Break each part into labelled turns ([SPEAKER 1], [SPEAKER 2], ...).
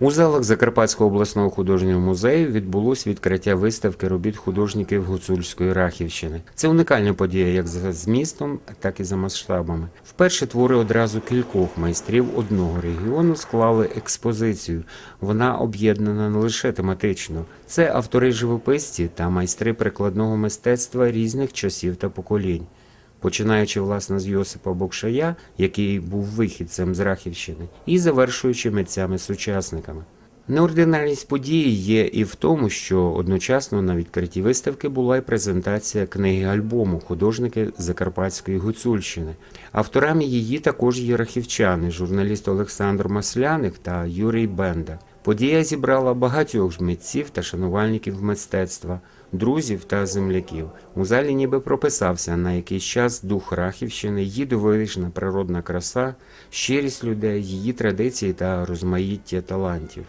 [SPEAKER 1] У залах Закарпатського обласного художнього музею відбулось відкриття виставки робіт художників Гуцульської Рахівщини. Це унікальна подія як за змістом, так і за масштабами. Вперше твори одразу кількох майстрів одного регіону склали експозицію. Вона об'єднана не лише тематично. Це автори живописці та майстри прикладного мистецтва різних часів та поколінь. Починаючи власне з Йосипа Бокшая, який був вихідцем з Рахівщини, і завершуючи митцями-сучасниками. Неординарність події є і в тому, що одночасно на відкритій виставки була й презентація книги альбому художники Закарпатської Гуцульщини. Авторами її також є рахівчани, журналіст Олександр Масляник та Юрій Бенда. Подія зібрала багатьох митців та шанувальників мистецтва, друзів та земляків. У залі ніби прописався на якийсь час дух Рахівщини, її дивовижна природна краса, щирість людей, її традиції та розмаїття талантів.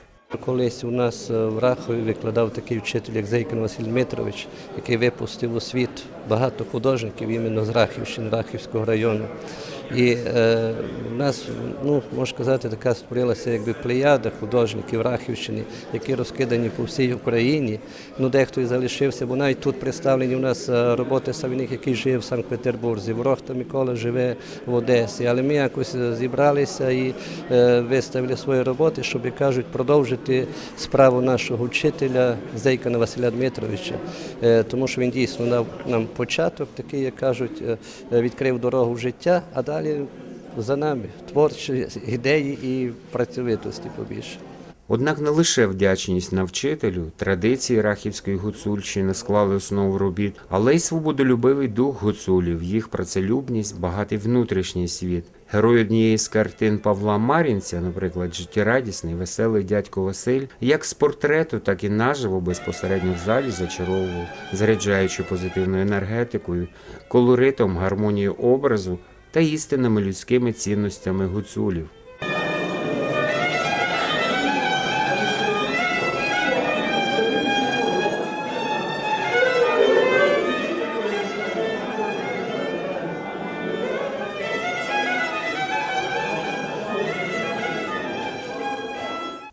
[SPEAKER 2] Колись у нас е, в Рахові викладав такий вчитель, як Зейкін Василь Дмитрович, який випустив у світ багато художників іменно з Рахівщини, Рахівського району. І е, у нас, ну, можна сказати, така створилася якби плеяда художників Рахівщини, які розкидані по всій Україні. Ну, дехто і залишився, бо навіть тут представлені у нас е, роботи Савіних, який живе в Санкт-Петербурзі. Ворохта Микола живе в Одесі. Але ми якось е, зібралися і е, виставили свої роботи, щоб, кажуть, продовжити справу нашого вчителя Зейкана Василя Дмитровича, Е, тому що він дійсно дав нам початок, такий, як кажуть, е, е, відкрив дорогу в життя, а далі за нами творчі ідеї і працьовитості побільше.
[SPEAKER 1] Однак не лише вдячність навчителю, традиції Рахівської гуцульщини склали основу робіт, але й свободолюбивий дух гуцулів, їх працелюбність, багатий внутрішній світ. Герой однієї з картин Павла Марінця, наприклад, життєрадісний, веселий дядько Василь, як з портрету, так і наживо безпосередньо в залі зачаровував, заряджаючи позитивною енергетикою, колоритом, гармонією образу та істинними людськими цінностями гуцулів.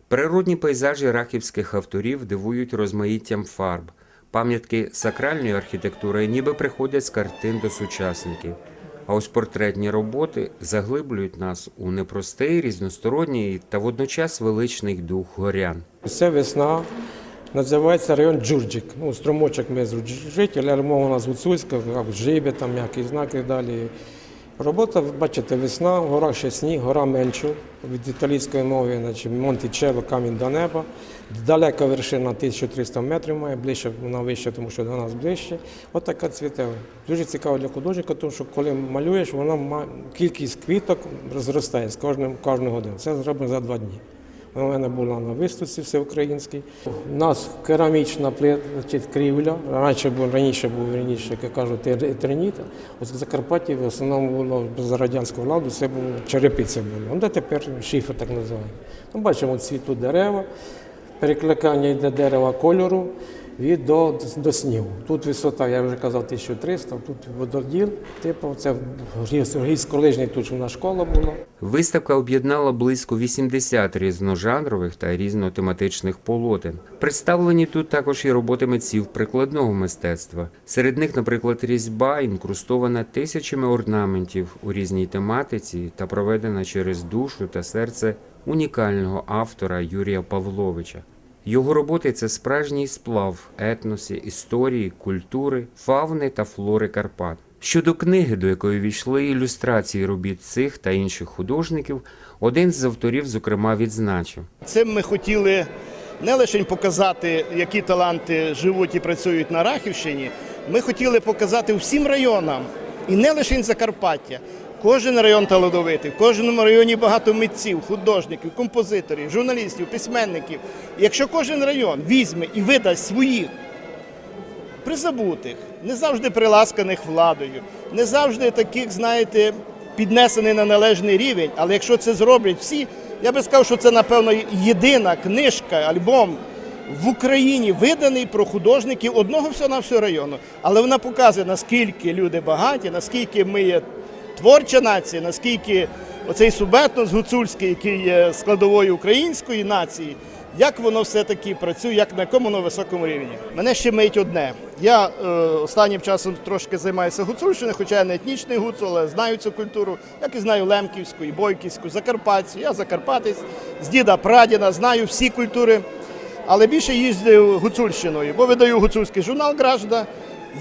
[SPEAKER 1] Природні пейзажі рахівських авторів дивують розмаїттям фарб. Пам'ятки сакральної архітектури ніби приходять з картин до сучасників. А ось портретні роботи заглиблюють нас у непростий, різносторонній та водночас величний дух горян.
[SPEAKER 3] Це весна. Називається район Джурджик. Ну, струмочок ми з мова у нас гуцульська, як жибі, там м'які знаки далі. Робота, бачите, весна, в горах ще сніг, гора Менчу, від італійської мови, значить, Монтічело, камінь до неба. Далека вершина 1300 метрів має, ближче вона вища, тому що до нас ближче. От така цвіте. Дуже цікаво для художника, тому що коли малюєш, вона має кількість квіток зростає з кожним кожну годину. Це зроблено за два дні. В мене була на виставці всеукраїнській. У нас керамічна крівля. Раніше був раніше був раніше, як кажуть, етерніт. Ось в Закарпатті в основному було за радянського владу, це було черепиця була. Ну, де тепер шифер так називаємо. Ми бачимо, цвіту дерева, перекликання йде дерева кольору від до, до снігу. Тут висота, я вже казав, 1300, тут вододіл, типу, це гірськолижний, тут у школа була.
[SPEAKER 1] Виставка об'єднала близько 80 різножанрових та різнотематичних полотен. Представлені тут також і роботи митців прикладного мистецтва. Серед них, наприклад, різьба, інкрустована тисячами орнаментів у різній тематиці та проведена через душу та серце унікального автора Юрія Павловича. Його роботи це справжній сплав етносі, історії, культури, фауни та флори Карпат. Щодо книги, до якої війшли ілюстрації робіт цих та інших художників, один з авторів, зокрема, відзначив.
[SPEAKER 4] Цим ми хотіли не лише показати, які таланти живуть і працюють на Рахівщині. Ми хотіли показати всім районам, і не лише Закарпаття. Кожен район талановитий, в кожному районі багато митців, художників, композиторів, журналістів, письменників. Якщо кожен район візьме і видасть своїх призабутих, не завжди приласканих владою, не завжди таких, знаєте, піднесений на належний рівень. Але якщо це зроблять всі, я би сказав, що це, напевно, єдина книжка, альбом в Україні виданий про художників одного всього на всього району. Але вона показує, наскільки люди багаті, наскільки ми є творча нація, наскільки оцей субетнос гуцульський, який є складовою української нації, як воно все-таки працює, як на якому воно високому рівні. Мене ще мить одне. Я е, останнім часом трошки займаюся гуцульщиною, хоча я не етнічний гуцул, але знаю цю культуру, як і знаю Лемківську, і Бойківську, Закарпатську. Я Закарпатець, з діда прадіда, знаю всі культури, але більше їздив гуцульщиною, бо видаю гуцульський журнал Гражда.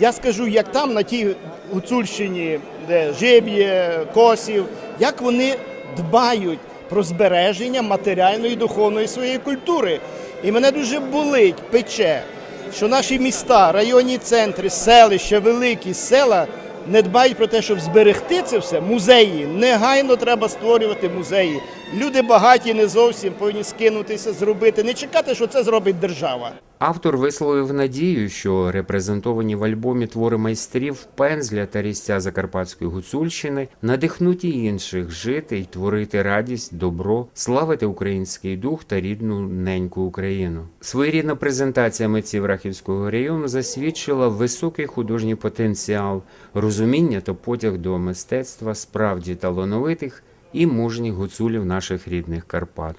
[SPEAKER 4] Я скажу, як там на тій Гуцульщині, де Жеб'є, Косів, як вони дбають про збереження матеріальної духовної своєї культури. І мене дуже болить, пече, що наші міста, районні центри, селища, великі села не дбають про те, щоб зберегти це все. Музеї негайно треба створювати музеї. Люди багаті не зовсім повинні скинутися, зробити, не чекати, що це зробить держава.
[SPEAKER 1] Автор висловив надію, що репрезентовані в альбомі твори майстрів пензля та різця Закарпатської гуцульщини надихнуть і інших жити й творити радість, добро, славити український дух та рідну неньку Україну. Своєрідна презентація митців Рахівського району засвідчила високий художній потенціал, розуміння та потяг до мистецтва справді талановитих і мужніх гуцулів наших рідних Карпат.